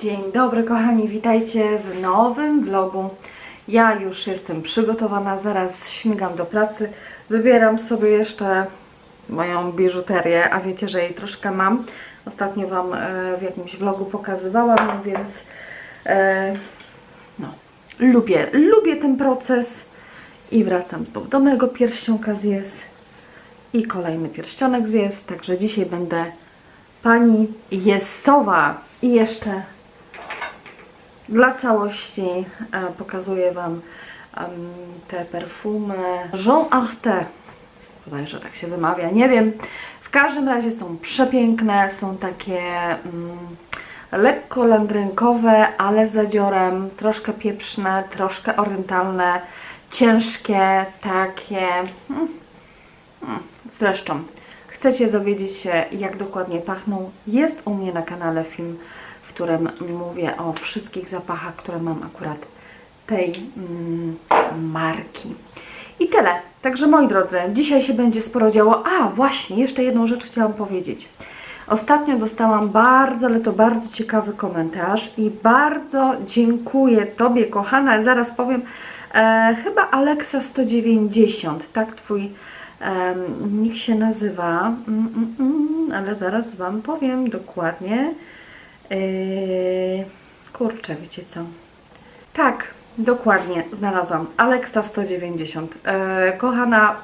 Dzień dobry kochani, witajcie w nowym vlogu. Ja już jestem przygotowana, zaraz śmigam do pracy. Wybieram sobie jeszcze moją biżuterię, a wiecie, że jej troszkę mam. Ostatnio Wam e, w jakimś vlogu pokazywałam, więc e, no, lubię, lubię ten proces i wracam znów do mojego pierścionka z Yes i kolejny pierścionek z Yes, także dzisiaj będę pani Jesowa i jeszcze dla całości e, pokazuję Wam te perfumy Jean Arte. Bodajże tak się wymawia, nie wiem. W każdym razie są przepiękne, są takie mm, lekko landrynkowe, ale z zadziorem, troszkę pieprzne, troszkę orientalne, ciężkie, takie. Mm, mm. Zresztą, chcecie dowiedzieć się, jak dokładnie pachną? Jest u mnie na kanale film w którym mówię o wszystkich zapachach, które mam akurat tej mm, marki. I tyle. Także moi drodzy, dzisiaj się będzie sporo działo. A, właśnie, jeszcze jedną rzecz chciałam powiedzieć. Ostatnio dostałam bardzo, ale to bardzo ciekawy komentarz i bardzo dziękuję Tobie, kochana. Zaraz powiem, e, chyba Alexa 190, tak Twój nick się nazywa, mm, mm, mm, ale zaraz Wam powiem dokładnie. Yy, kurczę, wiecie co? Tak, dokładnie, znalazłam. Alexa 190. Yy, kochana,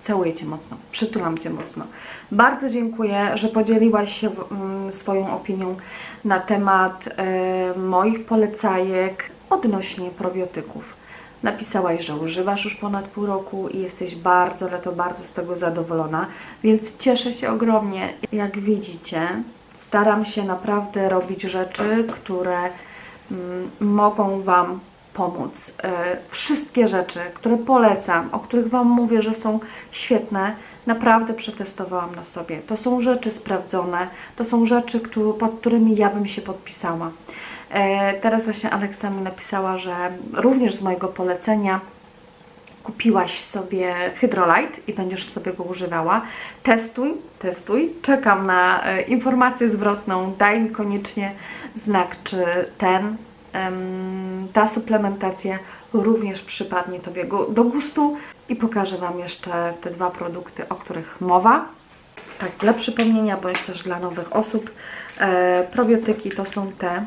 całuję Cię mocno, przytulam Cię mocno. Bardzo dziękuję, że podzieliłaś się mm, swoją opinią na temat yy, moich polecajek odnośnie probiotyków. Napisałaś, że używasz już ponad pół roku i jesteś bardzo, ale to bardzo z tego zadowolona, więc cieszę się ogromnie. Jak widzicie, staram się naprawdę robić rzeczy, które mm, mogą Wam pomóc. E, wszystkie rzeczy, które polecam, o których Wam mówię, że są świetne, naprawdę przetestowałam na sobie. To są rzeczy sprawdzone, to są rzeczy, któ- pod którymi ja bym się podpisała. E, Teraz właśnie Aleksa mi napisała, że również z mojego polecenia kupiłaś sobie Hydrolite i będziesz sobie go używała. Testuj, testuj. Czekam na e, informację zwrotną. Daj mi koniecznie znak, czy ten, ta suplementacja również przypadnie Tobie do gustu i pokażę Wam jeszcze te dwa produkty, o których mowa. Tak, dla przypomnienia, bądź też dla nowych osób, e, probiotyki to są te,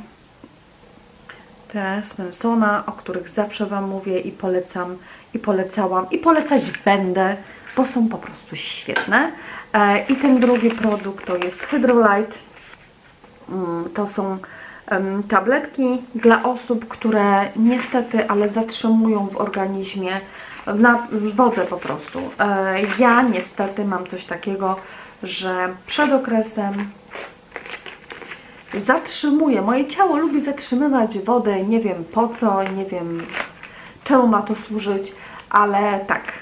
te Svensona, o których zawsze Wam mówię i polecam, i polecałam, i polecać będę, bo są po prostu świetne. E, I ten drugi produkt to jest Hydrolite. Mm, To są tabletki dla osób, które niestety, ale zatrzymują w organizmie na wodę po prostu. E, Ja niestety mam coś takiego, że przed okresem zatrzymuje. Moje ciało lubi zatrzymywać wodę. Nie wiem po co, nie wiem czemu ma to służyć, ale tak.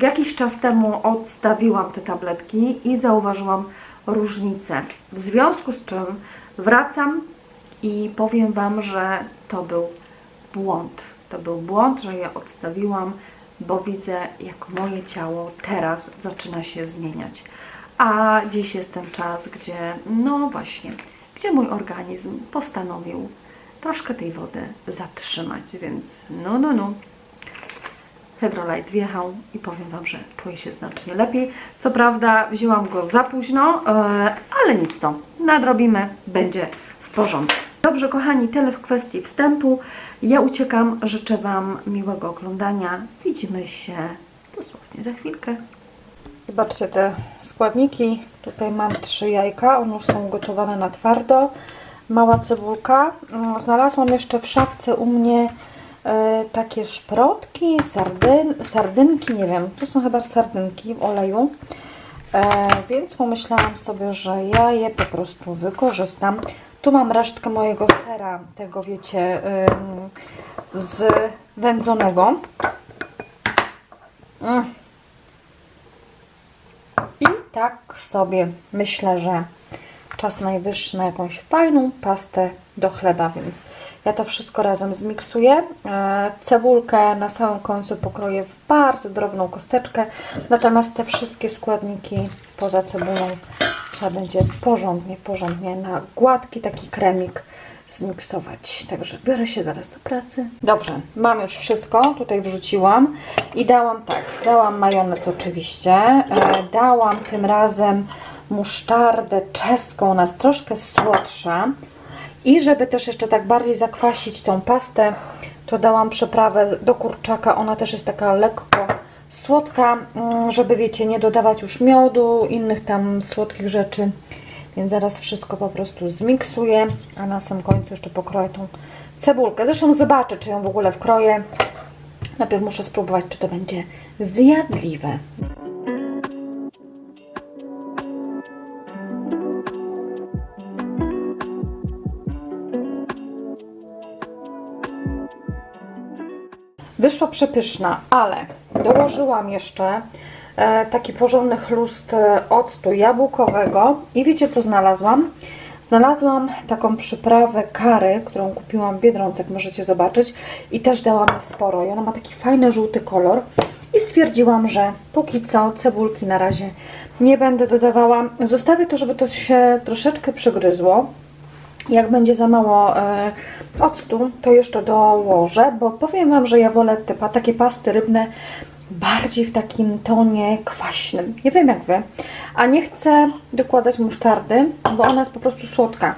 Jakiś czas temu odstawiłam te tabletki i zauważyłam różnicę. W związku z czym wracam i powiem Wam, że to był błąd. To był błąd, że je odstawiłam, bo widzę, jak moje ciało teraz zaczyna się zmieniać. A dziś jest ten czas, gdzie, no właśnie, gdzie mój organizm postanowił troszkę tej wody zatrzymać, więc no, no, no. Hydrolite wjechał i powiem Wam, że czuję się znacznie lepiej. Co prawda wzięłam go za późno, e, ale nic to, nadrobimy, będzie w porządku. Dobrze, kochani, tyle w kwestii wstępu. Ja uciekam, życzę Wam miłego oglądania. Widzimy się dosłownie za chwilkę. Zobaczcie te składniki. Tutaj mam trzy jajka, one już są gotowane na twardo. Mała cebulka. Mm, Znalazłam jeszcze w szafce u mnie e, takie szprotki, sardyn, sardynki, nie wiem, to są chyba sardynki w oleju. E, więc pomyślałam sobie, że ja je po prostu wykorzystam. Tu mam resztkę mojego sera, tego wiecie, z wędzonego. Mm. I tak sobie myślę, że czas najwyższy na jakąś fajną pastę do chleba, więc ja to wszystko razem zmiksuję. E, Cebulkę na samym końcu pokroję w bardzo drobną kosteczkę, natomiast te wszystkie składniki poza cebulą trzeba będzie porządnie, porządnie na gładki taki kremik zmiksować. Także biorę się zaraz do pracy. Dobrze, mam już wszystko, tutaj wrzuciłam i dałam tak, dałam majonez oczywiście, e, dałam tym razem musztardę czeską, ona jest troszkę słodsza i żeby też jeszcze tak bardziej zakwasić tą pastę, to dałam przyprawę do kurczaka, ona też jest taka lekko słodka, mm, żeby wiecie, nie dodawać już miodu, innych tam słodkich rzeczy. Więc zaraz wszystko po prostu zmiksuję, a na sam końcu jeszcze pokroję tą cebulkę. Zresztą zobaczę, czy ją w ogóle wkroję. Najpierw muszę spróbować, czy to będzie zjadliwe. Wyszła przepyszna, ale dołożyłam jeszcze e, taki porządny chlust e, octu jabłkowego i wiecie co znalazłam? Znalazłam taką przyprawę kary, którą kupiłam w Biedronce, jak możecie zobaczyć i też dałam jej sporo i ona ma taki fajny żółty kolor i stwierdziłam, że póki co cebulki na razie nie będę dodawała. Zostawię to, żeby to się troszeczkę przygryzło. Jak będzie za mało e, octu, to jeszcze dołożę, bo powiem Wam, że ja wolę te, takie pasty rybne bardziej w takim tonie kwaśnym. Nie wiem jak Wy. A nie chcę dokładać musztardy, bo ona jest po prostu słodka.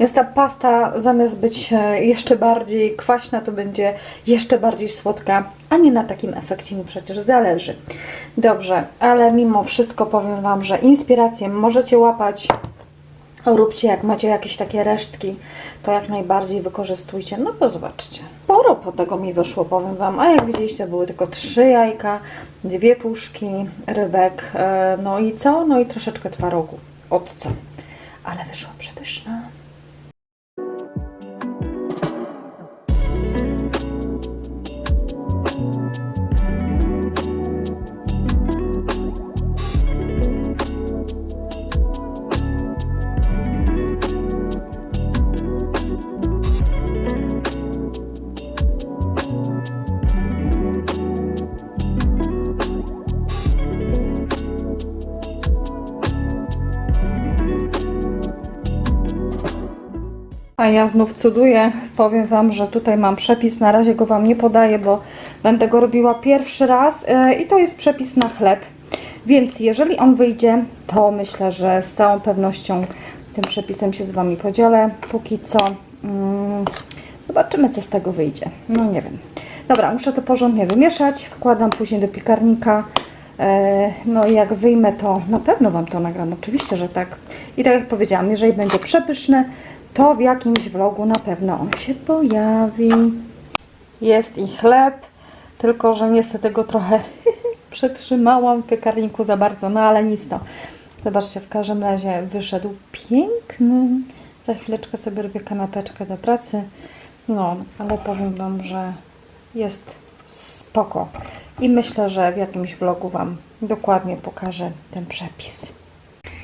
Więc ta pasta zamiast być e, jeszcze bardziej kwaśna, to będzie jeszcze bardziej słodka, a nie na takim efekcie mi przecież zależy. Dobrze, ale mimo wszystko powiem Wam, że inspirację możecie łapać Róbcie, jak macie jakieś takie resztki, to jak najbardziej wykorzystujcie. No bo zobaczcie, sporo po tego mi wyszło, powiem Wam. A jak widzieliście, były tylko trzy jajka, dwie puszki rybek, e, no i co? No i troszeczkę twarogu. Co? Ale wyszła przepyszna. A ja znów cuduję. Powiem Wam, że tutaj mam przepis. Na razie go Wam nie podaję, bo będę go robiła pierwszy raz. E, I to jest przepis na chleb. Więc jeżeli on wyjdzie, to myślę, że z całą pewnością tym przepisem się z Wami podzielę. Póki co mm, zobaczymy, co z tego wyjdzie. No nie wiem. Dobra, muszę to porządnie wymieszać. Wkładam później do piekarnika. E, No i jak wyjmę to, na pewno Wam to nagram, oczywiście, że tak. I tak jak powiedziałam, jeżeli będzie przepyszny, to w jakimś vlogu na pewno on się pojawi. Jest i chleb, tylko że niestety go trochę przetrzymałam w piekarniku za bardzo, no ale nic to. Zobaczcie, w każdym razie wyszedł piękny. Za chwileczkę sobie robię kanapeczkę do pracy. No, ale powiem Wam, że jest spoko. I myślę, że w jakimś vlogu Wam dokładnie pokażę ten przepis.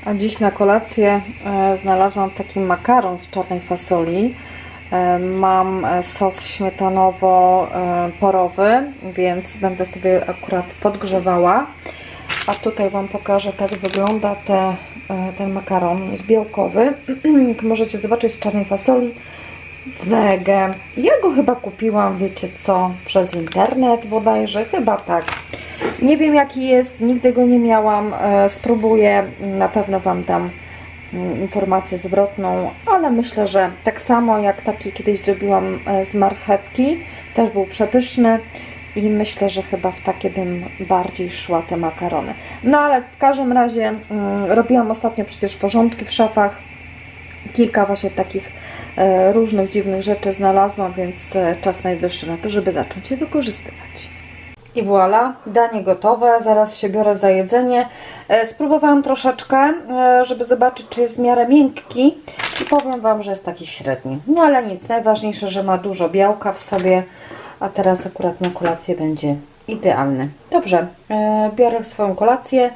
A dziś na kolację e, znalazłam taki makaron z czarnej fasoli. E, mam e, sos śmietanowo-porowy, więc będę sobie akurat podgrzewała. A tutaj Wam pokażę, tak wygląda te, ten makaron. Jest białkowy. Jak możecie zobaczyć z czarnej fasoli. Wege. Ja go chyba kupiłam, wiecie co, przez internet bodajże, chyba tak. Nie wiem jaki jest, nigdy go nie miałam, e, spróbuję, na pewno Wam dam mm, informację zwrotną, ale myślę, że tak samo jak taki kiedyś zrobiłam e, z marchewki, też był przepyszny i myślę, że chyba w takie bym bardziej szła te makarony. No ale w każdym razie mm, robiłam ostatnio przecież porządki w szafach, kilka właśnie takich e, różnych dziwnych rzeczy znalazłam, więc czas najwyższy na to, żeby zacząć je wykorzystywać. I voilà, danie gotowe, zaraz się biorę za jedzenie. E, Spróbowałam troszeczkę, e, żeby zobaczyć, czy jest w miarę miękki i powiem Wam, że jest taki średni. No ale nic, najważniejsze, że ma dużo białka w sobie, a teraz akurat na kolację będzie idealny. Dobrze, e, biorę swoją kolację,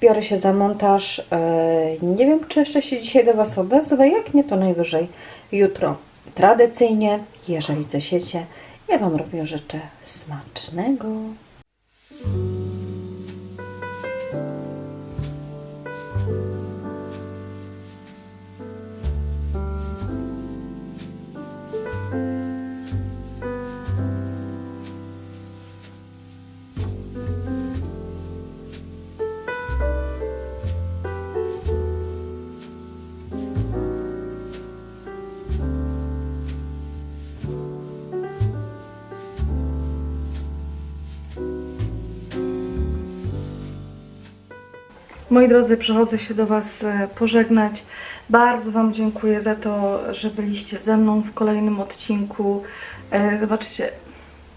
biorę się za montaż. Nie wiem, czy jeszcze się dzisiaj do Was odezwę, jak nie, to najwyżej jutro. Tradycyjnie, jeżeli chcecie, ja Wam również życzę smacznego. Thank you. Moi drodzy, przychodzę się do Was e, pożegnać. Bardzo Wam dziękuję za to, że byliście ze mną w kolejnym odcinku. E, Zobaczcie,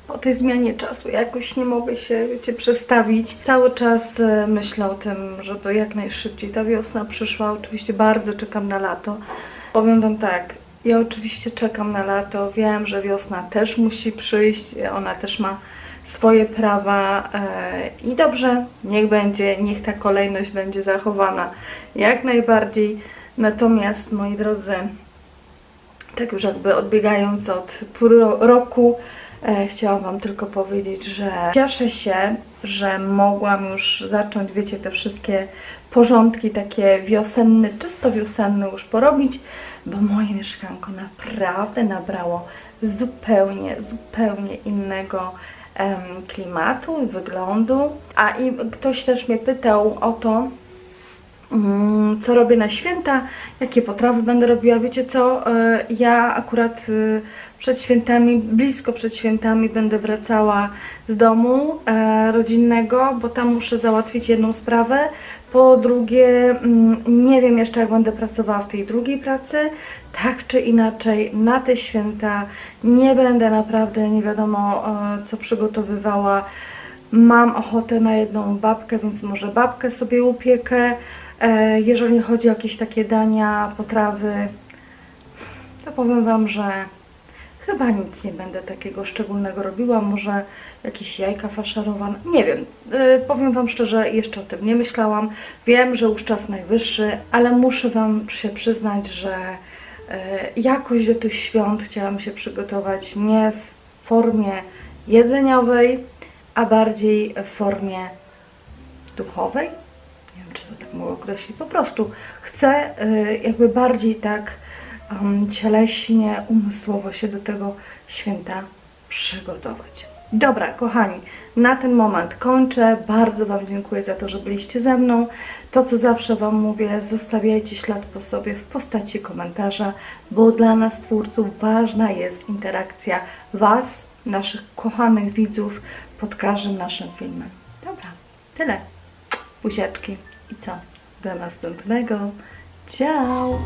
po tej zmianie czasu jakoś nie mogę się, wiecie, przestawić. Cały czas e, myślę o tym, żeby jak najszybciej ta wiosna przyszła. Oczywiście bardzo czekam na lato. Powiem Wam tak, ja oczywiście czekam na lato. Wiem, że wiosna też musi przyjść, ona też ma swoje prawa e, i dobrze, niech będzie, niech ta kolejność będzie zachowana jak najbardziej. Natomiast, moi drodzy, tak już jakby odbiegając od pół ro- roku, e, chciałam Wam tylko powiedzieć, że cieszę się, że mogłam już zacząć, wiecie, te wszystkie porządki takie wiosenne, czysto wiosenne już porobić, bo moje mieszkanko naprawdę nabrało zupełnie, zupełnie innego klimatu i wyglądu. A i ktoś też mnie pytał o to, co robię na święta, jakie potrawy będę robiła. Wiecie co, e, ja akurat e, przed świętami, blisko przed świętami będę wracała z domu e, rodzinnego, bo tam muszę załatwić jedną sprawę. Po drugie, mm, nie wiem jeszcze jak będę pracowała w tej drugiej pracy. Tak czy inaczej, na te święta nie będę naprawdę nie wiadomo co przygotowywała. Mam ochotę na jedną babkę, więc może babkę sobie upiekę. E, Jeżeli chodzi o jakieś takie dania, potrawy, to powiem Wam, że chyba nic nie będę takiego szczególnego robiła. Może jakieś jajka faszerowane. Nie wiem. E, Powiem Wam szczerze, jeszcze o tym nie myślałam. Wiem, że już czas najwyższy, ale muszę Wam się przyznać, że e, jakoś do tych świąt chciałam się przygotować nie w formie jedzeniowej, a bardziej w formie duchowej nie wiem, czy to tak mogę określić, po prostu chcę y, jakby bardziej tak um, cieleśnie, umysłowo się do tego święta przygotować. Dobra, kochani, na ten moment kończę. Bardzo Wam dziękuję za to, że byliście ze mną. To, co zawsze Wam mówię, zostawiajcie ślad po sobie w postaci komentarza, bo dla nas, twórców, ważna jest interakcja Was, naszych kochanych widzów pod każdym naszym filmem. Dobra, tyle. Buziaczki. I co? Do następnego. Ciao!